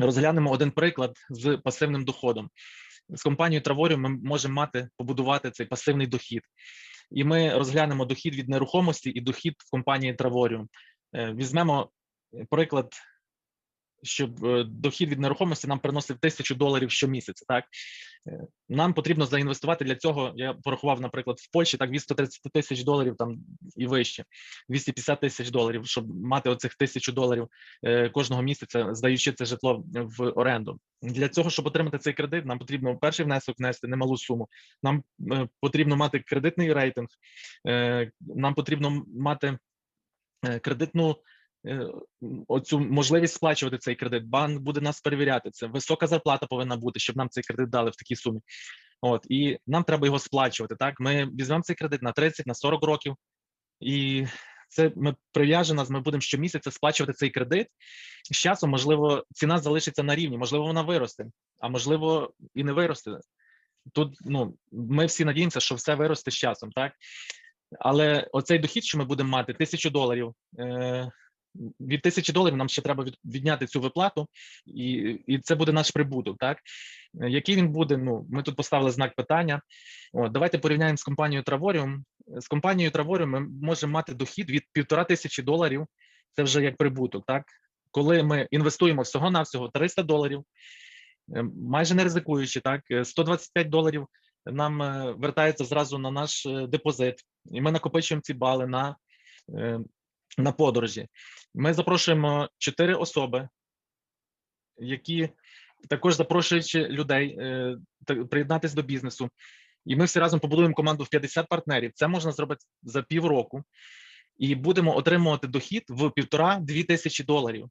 Розглянемо один приклад з пасивним доходом. З компанією Траворі ми можемо мати побудувати цей пасивний дохід, і ми розглянемо дохід від нерухомості і дохід в компанії Travorіum. Е, Візьмемо приклад, щоб е, дохід від нерухомості нам приносив тисячу доларів щомісяця. Так Е, нам потрібно заінвестувати для цього. Я порахував, наприклад, в Польщі так від 130 тисяч доларів там і вище, 250 тисяч доларів, щоб мати оцих тисячу доларів е, кожного місяця, здаючи це житло в оренду. Для цього, щоб отримати цей кредит, нам потрібно перший внесок внести немалу суму. Нам потрібно мати кредитний рейтинг, нам потрібно мати кредитну. Е, Оцю можливість сплачувати цей кредит, банк буде нас перевіряти. Це висока зарплата повинна бути, щоб нам цей кредит дали в такій сумі. От і нам треба його сплачувати. Так, ми візьмемо цей кредит на 30, на 40 років, і це ми прив'яже нас. Ми будемо щомісяця сплачувати цей кредит. З часом, можливо, ціна залишиться на рівні, можливо, вона виросте, а можливо, і не виросте. Тут ну ми всі надіємося, що все виросте з часом, так але оцей дохід, що ми будемо мати, тисячу доларів. Е, від тисячі доларів нам ще треба від, відняти цю виплату, і і це буде наш прибуток. Так Е, який він буде? Ну ми тут поставили знак питання. От, давайте порівняємо з компанією Travorіum. З компанією Travorіum ми можемо мати дохід від півтора тисячі доларів. Це вже як прибуток. Так, коли ми інвестуємо всього на всього 300 доларів, е, майже не ризикуючи, так е, 125 доларів нам е, вертається зразу на наш е, депозит, і ми накопичуємо ці бали на, е, на подорожі. Ми запрошуємо чотири особи, які також запрошуючи людей е, приєднатися до бізнесу. І ми всі разом побудуємо команду в 50 партнерів. Це можна зробити за півроку, і будемо отримувати дохід в півтора-дві тисячі доларів.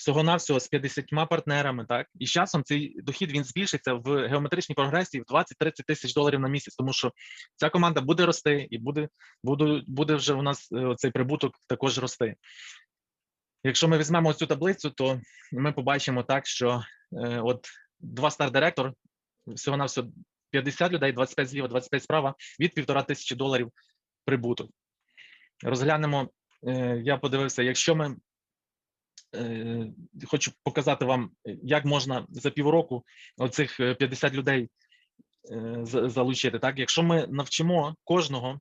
Всього навсього з 50 партнерами, так і з часом цей дохід він збільшиться в геометричній прогресії в 20-30 тисяч доларів на місяць, тому що ця команда буде рости, і буде буде, буде вже у нас е, цей прибуток також рости. Якщо ми візьмемо цю таблицю, то ми побачимо так, що е, от два стар-директор, всього на всього 50 людей, 25 зліва, 25 справа, від півтора тисячі доларів прибуток. Розглянемо, е, я подивився, якщо ми хочу показати вам, як можна за півроку оцих е, 50 людей е, залучити. Так, якщо ми навчимо кожного.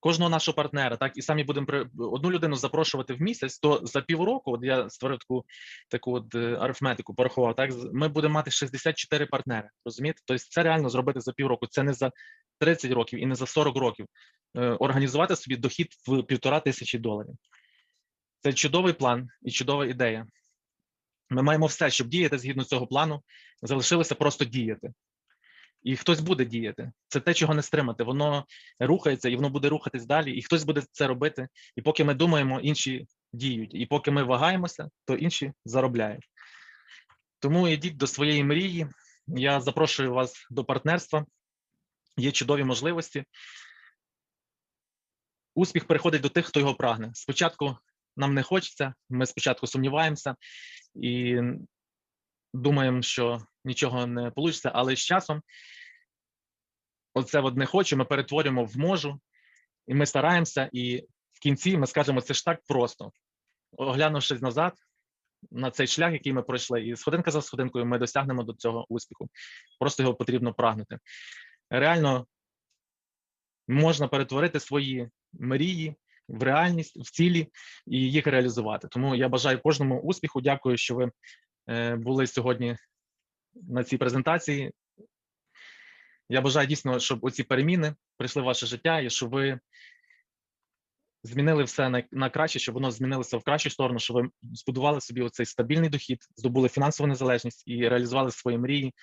Кожного нашого партнера, так і самі будемо одну людину запрошувати в місяць, то за півроку, от я створив таку таку от е, арифметику, порахував. Так ми будемо мати 64 партнери. Розумієте? Тобто це реально зробити за півроку. Це не за 30 років і не за 40 років. Е, Організувати собі дохід в півтора тисячі доларів. Це чудовий план і чудова ідея. Ми маємо все, щоб діяти згідно цього плану. Залишилося просто діяти. І хтось буде діяти. Це те, чого не стримати. Воно рухається і воно буде рухатись далі, і хтось буде це робити. І поки ми думаємо, інші діють. І поки ми вагаємося, то інші заробляють. Тому йдіть до своєї мрії. Я запрошую вас до партнерства. Є чудові можливості. Успіх приходить до тих, хто його прагне. Спочатку нам не хочеться, ми спочатку сумніваємося і думаємо, що нічого не вийде, але з часом оце от не хочу, ми перетворюємо в можу, і ми стараємося, і в кінці ми скажемо, це ж так просто. Оглянувшись назад на цей шлях, який ми пройшли, і сходинка за сходинкою ми досягнемо до цього успіху. Просто його потрібно прагнути. Реально можна перетворити свої мрії в реальність, в цілі і їх реалізувати. Тому я бажаю кожному успіху. Дякую, що ви е, були сьогодні на цій презентації. Я бажаю дійсно, щоб оці переміни прийшли в ваше життя, і щоб ви змінили все на, краще, щоб воно змінилося в кращу сторону, щоб ви збудували собі оцей стабільний дохід, здобули фінансову незалежність і реалізували свої мрії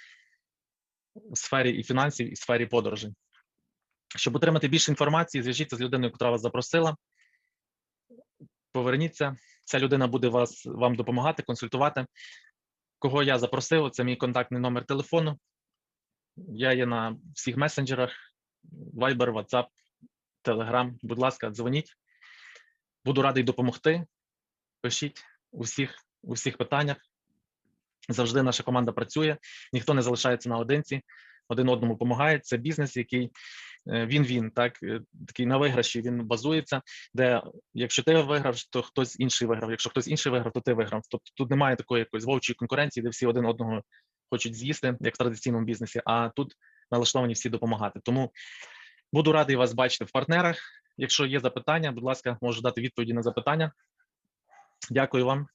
в сфері і фінансів, і сфері подорожей. Щоб отримати більше інформації, зв'яжіться з людиною, яка вас запросила. Поверніться, ця людина буде вас вам допомагати, консультувати. Кого я запросив, це мій контактний номер телефону. Я є на всіх месенджерах: Viber, WhatsApp, Telegram. Будь ласка, дзвоніть. Буду радий допомогти. Пишіть у всіх, у всіх питаннях. Завжди наша команда працює, ніхто не залишається наодинці, один одному допомагає. Це бізнес, який він-він, так е, такий на виграші він базується, де якщо ти виграв, то хтось інший виграв. Якщо хтось інший виграв, то ти виграв. Тобто тут немає такої якоїсь вовчої конкуренції, де всі один одного хочуть з'їсти, як в традиційному бізнесі. А тут налаштовані всі допомагати. Тому буду радий вас бачити в партнерах. Якщо є запитання, будь ласка, можу дати відповіді на запитання. Дякую вам.